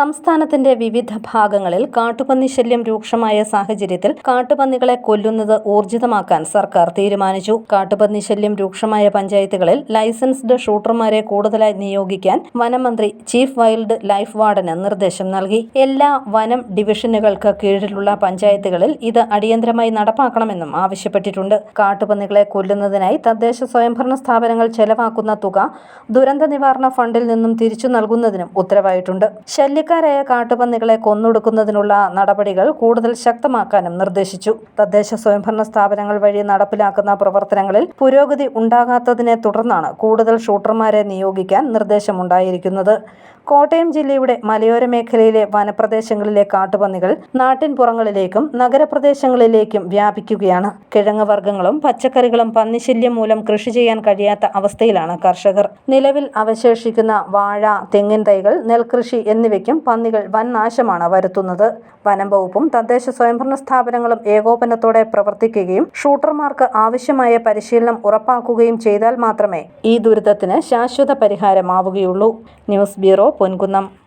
സംസ്ഥാനത്തിന്റെ വിവിധ ഭാഗങ്ങളിൽ കാട്ടുപന്നി ശല്യം രൂക്ഷമായ സാഹചര്യത്തിൽ കാട്ടുപന്നികളെ കൊല്ലുന്നത് ഊർജിതമാക്കാൻ സർക്കാർ തീരുമാനിച്ചു. കാട്ടുപന്നി ശല്യം രൂക്ഷമായ പഞ്ചായത്തുകളിൽ ലൈസൻസ്ഡ് ഷൂട്ടർമാരെ കൂടുതലായി നിയോഗിക്കാൻ വനമന്ത്രി ചീഫ് വൈൽഡ് ലൈഫ് വാർഡന് നിർദ്ദേശം നൽകി. എല്ലാ വനം ഡിവിഷനുകൾക്ക് കീഴിലുള്ള പഞ്ചായത്തുകളിൽ ഇത് അടിയന്തരമായി നടപ്പാക്കണമെന്നും ആവശ്യപ്പെട്ടിട്ടുണ്ട്. കാട്ടുപന്നികളെ കൊല്ലുന്നതിനായി തദ്ദേശ സ്വയംഭരണ സ്ഥാപനങ്ങൾ ചെലവാക്കുന്ന തുക ദുരന്ത നിവാരണ ഫണ്ടിൽ നിന്നും തിരിച്ചു നൽകുന്നതിനും ഉത്തരവായിട്ടുണ്ട്. ശല്യക്കാരായ കാട്ടുപന്നികളെ കൊന്നൊടുക്കുന്നതിനുള്ള നടപടികൾ കൂടുതൽ ശക്തമാക്കാനും നിർദ്ദേശിച്ചു. തദ്ദേശ സ്വയംഭരണ സ്ഥാപനങ്ങൾ വഴി നടപ്പിലാക്കുന്ന പ്രവർത്തനങ്ങളിൽ പുരോഗതി ഉണ്ടാകാത്തതിനെ തുടർന്നാണ് കൂടുതൽ ഷൂട്ടർമാരെ നിയോഗിക്കാൻ നിർദ്ദേശമുണ്ടായിരിക്കുന്നത്. കോട്ടയം ജില്ലയുടെ മലയോര മേഖലയിലെ വനപ്രദേശങ്ങളിലെ കാട്ടുപന്നികൾ നാട്ടിൻപുറങ്ങളിലേക്കും നഗരപ്രദേശങ്ങളിലേക്കും വ്യാപിക്കുകയാണ്. കിഴങ്ങ് വർഗങ്ങളും പച്ചക്കറികളും പന്നിശല്യം മൂലം കൃഷി ചെയ്യാൻ കഴിയാത്ത അവസ്ഥയിലാണ് കർഷകർ. നിലവിൽ അവശേഷിക്കുന്ന വാഴ തെങ്ങിൻ തൈകൾ നെൽകൃഷി എന്നിവയ്ക്കും പന്നികൾ വൻ നാശമാണ് വരുത്തുന്നത്. വനം വകുപ്പും തദ്ദേശ സ്വയംഭരണ സ്ഥാപനങ്ങളും ഏകോപനത്തോടെ പ്രവർത്തിക്കുകയും ഷൂട്ടർമാർക്ക് ആവശ്യമായ പരിശീലനം ഉറപ്പാക്കുകയും ചെയ്താൽ മാത്രമേ ഈ ദുരിതത്തിന് ശാശ്വത പരിഹാരമാവുകയുള്ളൂ. News bureau Ponkunnam.